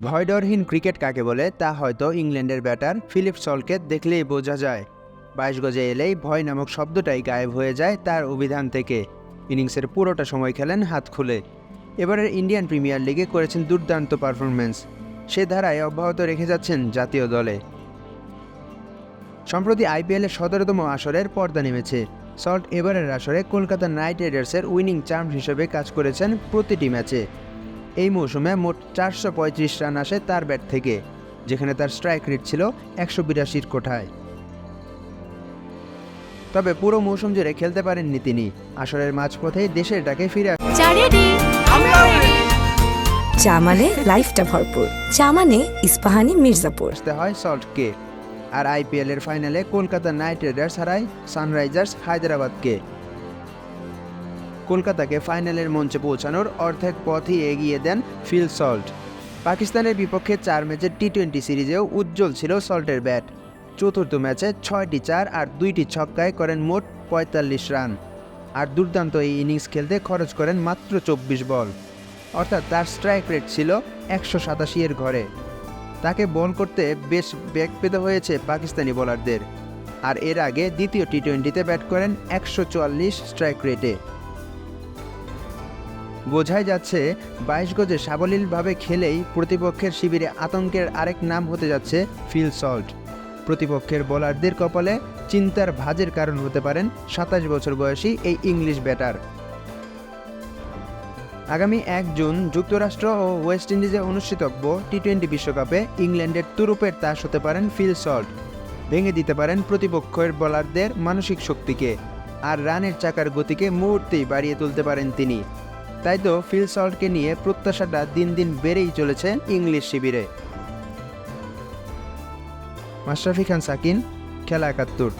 ভয়ডরহীন cricket কাকে বলে, তা হয়তো ইংল্যান্ডের ব্যাটার ফিলিপ সলকে দেখলেই বোঝা যায়। বাইশ গজে এলেই ভয় নামক শব্দটাই গায়েব হয়ে যায় তার অভিধান থেকে। ইনিংসের পুরোটা সময় খেলেন হাত খুলে। এবারের ইন্ডিয়ান প্রিমিয়ার লিগে করেছেন দুর্দান্ত পারফরমেন্স সে ধারায় অব্যাহত রেখে যাচ্ছেন জাতীয় দলে। সম্প্রতি আইপিএলের সতেরোতম আসরের পর্দা নেমেছে। সল্ট এবারের আসরে কলকাতা নাইট রাইডার্সের উইনিং চার্ম হিসেবে কাজ করেছেন প্রতিটি ম্যাচে। এই মৌসুমে মোট চারশো পঁয়ত্রিশ রান আসে তার ব্যাট থেকে যেখানে তার স্ট্রাইক রেট ছিল একশো বিরাশির কোঠায়। তবে পুরো মৌসুম জুড়ে খেলতে পারেননি তিনি। আসরের মাঝপথেই দেশের ডাকে ফিরে চা রেডি চা মানে লাইফটা ভরপুর। চা মানে ইস্পাহানি মির্জাপুর। আসতে হয় সল্টকে আর আইপিএলের ফাইনালে কলকাতা নাইট রাইডার্স হারায় সানরাইজার্স হায়দ্রাবাদকে। কলকাতাকে ফাইনালের মঞ্চে পৌঁছানোর অর্ধেক পথই এগিয়ে দেন ফিল সল্ট। পাকিস্তানের বিপক্ষে চার ম্যাচের টি টোয়েন্টি সিরিজেও উজ্জ্বল ছিল সল্টের ব্যাট। চতুর্থ ম্যাচে ছয়টি চার আর দুইটি ছক্কায় করেন মোট পঁয়তাল্লিশ রান। আর দুর্দান্ত এই ইনিংস খেলতে খরচ করেন মাত্র চব্বিশ বল। অর্থাৎ তার স্ট্রাইক রেট ছিল একশো সাতাশি এর ঘরে। তাকে বল করতে বেশ বেগ পেতে হয়েছে পাকিস্তানি বোলারদের। আর এর আগে দ্বিতীয় টি টোয়েন্টিতে ব্যাট করেন একশো চুয়াল্লিশ স্ট্রাইক রেটে। বোঝাই যাচ্ছে, বাইশ গজে সাবলীলভাবে খেলেই প্রতিপক্ষের শিবিরে আতঙ্কের আরেক নাম হতে যাচ্ছে ফিল সল্ট। প্রতিপক্ষের বোলারদের কপালে চিন্তার ভাজের কারণ হতে পারেন সাতাশ বছর বয়সী এই ইংলিশ ব্যাটার। আগামী এক জুন যুক্তরাষ্ট্র ও ওয়েস্ট ইন্ডিজে অনুষ্ঠিতব্য টি টোয়েন্টি বিশ্বকাপে ইংল্যান্ডের তুরুপের তাস হতে পারেন ফিল সল্ট। ভেঙে দিতে পারেন প্রতিপক্ষের বোলারদের মানসিক শক্তিকে, আর রানের চাকার গতিকে মুহূর্তেই বাড়িয়ে তুলতে পারেন তিনি। তাই তো ফিল সল্টকে নিয়ে প্রত্যাশাটা দিন দিন বেড়েই চলেছে ইংলিশ শিবিরে। মাশরাফি খান, সাকিন, খেলা একাত্তর।